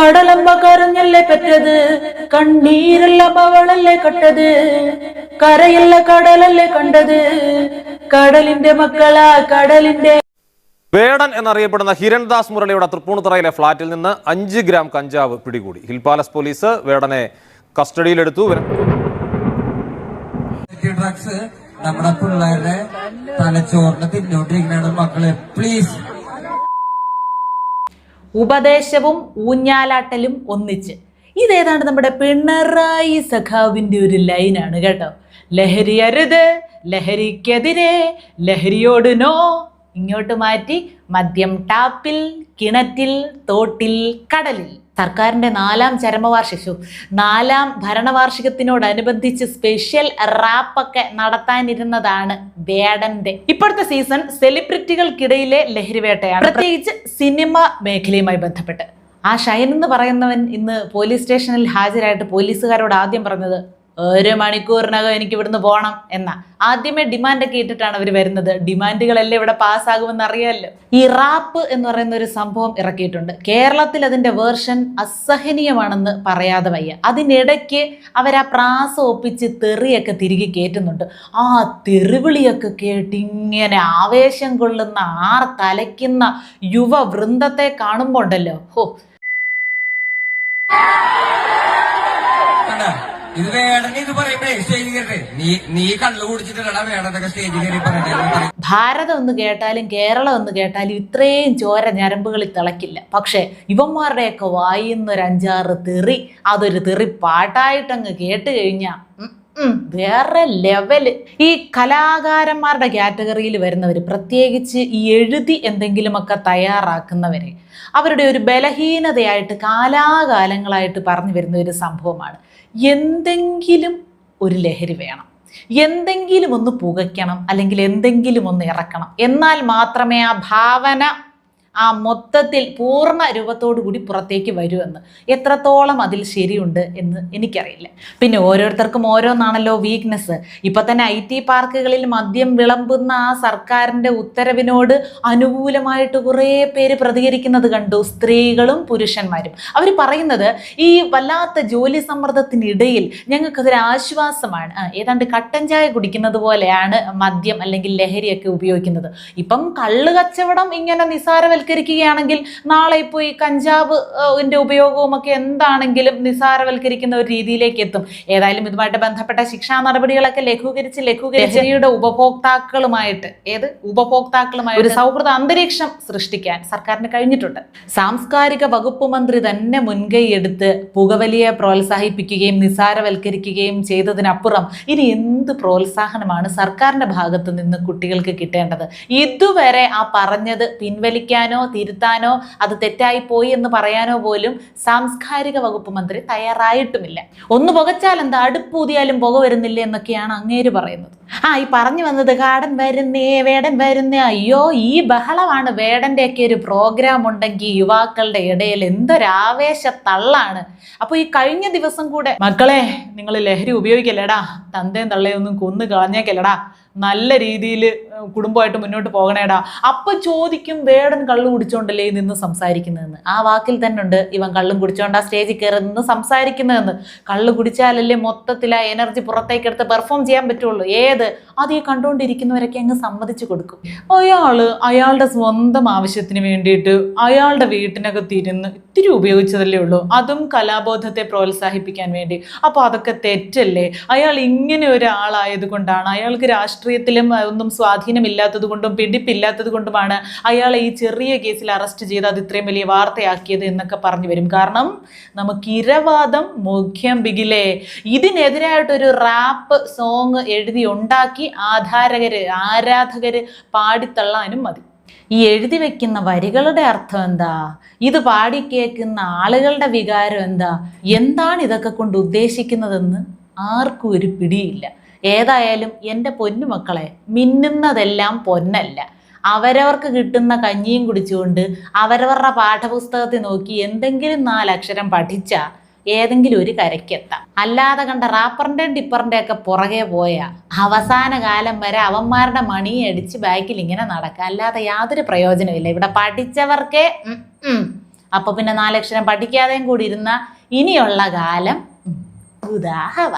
കടലമ്മ കരഞ്ഞല്ലേ പെറ്റത്? കണ്ണീരല്ല അവളല്ലേ കട്ടത്? കരയല്ല കടലല്ലേ കണ്ടത്? കടലിന്റെ മക്കളാ കടലിന്റെ വേടൻ എന്നറിയപ്പെടുന്ന ഹിരൺദാസ് മുരളിയുടെ തൃപ്പൂണിത്തറയിലെ ഫ്ളാറ്റിൽ നിന്ന് അഞ്ച് ഗ്രാം കഞ്ചാവ് പിടികൂടി. ഹിൽ പാലസ് പോലീസ് വേടനെ കസ്റ്റഡിയിലെടുത്തു. ഡ്രഗ്സ് നമ്മുടെ പിള്ളേരുടെ തലച്ചോറിനെ തിന്നോണ്ടിരിക്കുന്നതാണ് മക്കളെ. പ്ലീസ് ഉപദേശവും ഊഞ്ഞാലാട്ടലും ഒന്നിച്ച്. ഇതേതാണ്ട് നമ്മുടെ പിണറായി സഖാവിന്റെ ഒരു ലൈനാണ് കേട്ടോ. ലഹരി അരുത് ലഹരിക്കെതിരെ ലഹരിയോട് നോ ഇങ്ങോട്ട് മാറ്റി മദ്യം ടാപ്പിൽ കിണറ്റിൽ തോട്ടിൽ കടലിൽ. സർക്കാരിന്റെ നാലാം ചരമവാർഷികവും നാലാം ഭരണവാർഷികത്തിനോടനുബന്ധിച്ച് സ്പെഷ്യൽ റാപ്പൊക്കെ നടത്താനിരുന്നതാണ് വേടന്റെ ഇപ്പോഴത്തെ സീസൺ സെലിബ്രിറ്റികൾക്കിടയിലെ ലഹരിവേട്ടയാണ്. പ്രത്യേകിച്ച് സിനിമ മേഖലയുമായി ബന്ധപ്പെട്ട്. ആ ഷൈൻ എന്ന് പറയുന്നവൻ ഇന്ന് പോലീസ് സ്റ്റേഷനിൽ ഹാജരായിട്ട് പോലീസുകാരോട് ആദ്യം പറഞ്ഞത് ഒരു മണിക്കൂറിനകം എനിക്ക് ഇവിടുന്ന് പോകണം എന്ന. ആദ്യമേ ഡിമാൻഡൊക്കെ ഇട്ടിട്ടാണ് അവർ വരുന്നത്. ഡിമാൻഡുകളല്ലേ ഇവിടെ പാസ്സാകുമെന്ന് അറിയാമല്ലോ ഈ റാപ്പ് എന്ന് പറയുന്ന ഒരു സംഭവം ഇറക്കിയിട്ടുണ്ട്. കേരളത്തിൽ അതിന്റെ വേർഷൻ അസഹനീയമാണെന്ന് പറയാതെ വയ്യ. അതിനിടയ്ക്ക് അവർ ആ പ്രാസ് ഒപ്പിച്ച് തെറിയൊക്കെ തിരികെ കയറ്റുന്നുണ്ട് ആ തെറിവിളിയൊക്കെ കേട്ട് ഇങ്ങനെ ആവേശം കൊള്ളുന്ന ആർ തലയ്ക്കുന്ന യുവ വൃന്ദത്തെ കാണുമ്പോണ്ടല്ലോ. ഹോ. ഇത് വേടനെ ഇത് പറയുമ്പോഴേ സ്റ്റേജിൽ കയറി നീ നീ കള്ളു കുടിച്ചിട്ടുള്ള വേടനൊക്കെ സ്റ്റേജിൽ കയറി പറഞ്ഞു ഭാരതം എന്ന് കേട്ടാലും കേരളം എന്ന് കേട്ടാലും ഇത്രയും ചോര ഞരമ്പുകളിൽ തിളക്കില്ല. പക്ഷേ ഇവന്മാരുടെയൊക്കെ വായിന്ന് ഒരു അഞ്ചാറ് തെറി അതൊരു തെറി പാട്ടായിട്ടങ്ങ് കേട്ട് കഴിഞ്ഞാൽ വേറെ ലെവൽ ഈ കലാകാരന്മാരുടെ കാറ്റഗറിയിൽ വരുന്നവർ പ്രത്യേകിച്ച് ഈ എഴുതി എന്തെങ്കിലുമൊക്കെ തയ്യാറാക്കുന്നവരെ അവരുടെ ഒരു ബലഹീനതയായിട്ട് കാലാകാലങ്ങളായിട്ട് പറഞ്ഞു വരുന്ന ഒരു സംഭവമാണ്. എന്തെങ്കിലും ഒരു ലഹരി വേണം. എന്തെങ്കിലും ഒന്ന് പുകയ്ക്കണം അല്ലെങ്കിൽ എന്തെങ്കിലും ഒന്ന് ഇറക്കണം. എന്നാൽ മാത്രമേ ആ ഭാവന ആ മൊത്തത്തിൽ പൂർണ രൂപത്തോടു കൂടി പുറത്തേക്ക് വരുമെന്ന്. എത്രത്തോളം അതിൽ ശരിയുണ്ട് എന്ന് എനിക്കറിയില്ല. പിന്നെ ഓരോരുത്തർക്കും ഓരോന്നാണല്ലോ വീക്ക്നെസ് ഇപ്പം തന്നെ ഐ ടി പാർക്കുകളിൽ മദ്യം വിളമ്പുന്ന ആ സർക്കാരിന്റെ ഉത്തരവിനോട് അനുകൂലമായിട്ട് കുറേ പേര് പ്രതികരിക്കുന്നത് കണ്ടു. സ്ത്രീകളും പുരുഷന്മാരും. അവർ പറയുന്നത് ഈ വല്ലാത്ത ജോലി സമ്മർദ്ദത്തിനിടയിൽ ഞങ്ങൾക്കതൊരു ആശ്വാസമാണ്. ഏതാണ്ട് കട്ടൻ ചായ കുടിക്കുന്നത് പോലെയാണ് മദ്യം അല്ലെങ്കിൽ ലഹരിയൊക്കെ ഉപയോഗിക്കുന്നത്. ഇപ്പം കള്ള് കച്ചവടം ഇങ്ങനെ നിസാരവൽക്കരിക്കുകയാണെങ്കിൽ നാളെ ഇപ്പോൾ ഈ കഞ്ചാവ് ഉപയോഗവും ഒക്കെ എന്താണെങ്കിലും നിസാരവൽക്കരിക്കുന്ന ഒരു രീതിയിലേക്ക് എത്തും. ഏതായാലും ഇതുമായിട്ട് ബന്ധപ്പെട്ട ശിക്ഷാ നടപടികളൊക്കെ ലഘൂകരിച്ച് ലഘൂകരിച്ചയുടെ ഉപഭോക്താക്കളുമായിട്ട് ഏത് ഉപഭോക്താക്കളുമായി ഒരു സൗഹൃദ അന്തരീക്ഷം സൃഷ്ടിക്കാൻ സർക്കാരിന് കഴിഞ്ഞിട്ടുണ്ട്. സാംസ്കാരിക വകുപ്പ് മന്ത്രി തന്നെ മുൻകൈ എടുത്ത് പുകവലിയെ പ്രോത്സാഹിപ്പിക്കുകയും നിസാരവൽക്കരിക്കുകയും ചെയ്തതിനപ്പുറം ഇനി എന്ത് പ്രോത്സാഹനമാണ് സർക്കാരിന്റെ ഭാഗത്ത് നിന്ന് കുട്ടികൾക്ക് കിട്ടേണ്ടത്? ഇതുവരെ ആ പറഞ്ഞത് പിൻവലിക്കാനോ തിരുത്താനോ അത് തെറ്റായി പോയി എന്ന് പറയാനോ പോലും സാംസ്കാരിക വകുപ്പ് മന്ത്രി തയ്യാറായിട്ടുമില്ല. ഒന്ന് പുകച്ചാൽ എന്താ? അടുപ്പൂതിയാലും പുക വരുന്നില്ല എന്നൊക്കെയാണ് അങ്ങേര് പറയുന്നത്. ആ ഈ പറഞ്ഞു വന്നത് കാടൻ വരുന്നേ വേടൻ വരുന്നേ അയ്യോ ഈ ബഹളമാണ് വേടന്റെയൊക്കെ ഒരു പ്രോഗ്രാം ഉണ്ടെങ്കിൽ യുവാക്കളുടെ ഇടയിൽ എന്തൊരാവേശ തള്ളാണ് അപ്പോൾ ഈ കഴിഞ്ഞ ദിവസം കൂടെ മക്കളെ നിങ്ങൾ ലഹരി ഉപയോഗിക്കല്ലേടാ? തന്തയും തള്ളയൊന്നും കൊന്നു കളഞ്ഞേക്കല്ലടാ. നല്ല രീതിയിൽ കുടുംബമായിട്ട് മുന്നോട്ട് പോകണേടാ. അപ്പൊ ചോദിക്കും വേടൻ കള്ളു കുടിച്ചോണ്ടല്ലേ നിന്ന് സംസാരിക്കുന്നതെന്ന്. ആ വാക്കിൽ തന്നെ ഉണ്ട് ഇവൻ കള്ളും കുടിച്ചോണ്ടാ സ്റ്റേജിൽ കയറി നിന്ന് സംസാരിക്കുന്നതെന്ന്. കള്ളു കുടിച്ചാലല്ലേ മൊത്തത്തിൽ ആ എനർജി പുറത്തേക്ക് എടുത്ത് പെർഫോം ചെയ്യാൻ പറ്റുള്ളൂ. ഏത്? അത് ഈ കണ്ടുകൊണ്ടിരിക്കുന്നവരൊക്കെ അങ്ങ് സമ്മതിച്ചു കൊടുക്കും. അയാൾ അയാളുടെ സ്വന്തം ആവശ്യത്തിന് വേണ്ടിയിട്ട് അയാളുടെ വീട്ടിനകത്ത് ഇരുന്ന് ഇത്തിരി ഉപയോഗിച്ചതല്ലേ ഉള്ളൂ. അതും കലാബോധത്തെ പ്രോത്സാഹിപ്പിക്കാൻ വേണ്ടി. അപ്പോൾ അതൊക്കെ തെറ്റല്ലേ? അയാൾ ഇങ്ങനെ ഒരാളായത് കൊണ്ടാണ് അയാൾക്ക് രാഷ്ട്രീയത്തിലും ഒന്നും സ്വാധീനമില്ലാത്തത് കൊണ്ടും പിടിപ്പില്ലാത്തത് കൊണ്ടുമാണ് അയാളെ ഈ ചെറിയ കേസിൽ അറസ്റ്റ് ചെയ്ത് അത് ഇത്രയും വലിയ വാർത്തയാക്കിയത് എന്നൊക്കെ പറഞ്ഞു വരും. കാരണം നമുക്ക് ഇരവാദം മുഖ്യം ബിഗിലേ ഇതിനെതിരായിട്ടൊരു റാപ്പ് സോങ് എഴുതി ഉണ്ടാക്കി ആധാരകര് ആരാധകര് പാടിത്തള്ളാനും മതി. ഈ എഴുതി വെക്കുന്ന വരികളുടെ അർത്ഥം എന്താ? ഇത് പാടി കേൾക്കുന്ന ആളുകളുടെ വികാരം എന്താ? എന്താണ് ഇതൊക്കെ കൊണ്ട് ഉദ്ദേശിക്കുന്നതെന്ന് ആർക്കും ഒരു പിടിയില്ല. ഏതായാലും എന്റെ പൊന്നുമക്കളെ മിന്നുന്നതെല്ലാം പൊന്നല്ല. അവരവർക്ക് കിട്ടുന്ന കഞ്ഞിയും കുടിച്ചുകൊണ്ട് അവരവരുടെ പാഠപുസ്തകത്തിൽ നോക്കി എന്തെങ്കിലും നാലക്ഷരം പഠിച്ചാൽ ഏതെങ്കിലും ഒരു കരയ്ക്കെത്താം. അല്ലാതെ കണ്ട റാപ്പറിന്റെയും ടിപ്പറിന്റെയും ഒക്കെ പുറകെ പോയ അവസാന കാലം വരെ അവന്മാരുടെ മണി അടിച്ച് ബാക്കിൽ ഇങ്ങനെ നടക്കുക അല്ലാതെ യാതൊരു പ്രയോജനമില്ല ഇവിടെ പഠിച്ചവർക്കേ അപ്പോൾ പിന്നെ നാലക്ഷരം പഠിക്കാതെയും കൂടി ഇരുന്ന ഇനിയുള്ള കാലം ഉദാഹവ.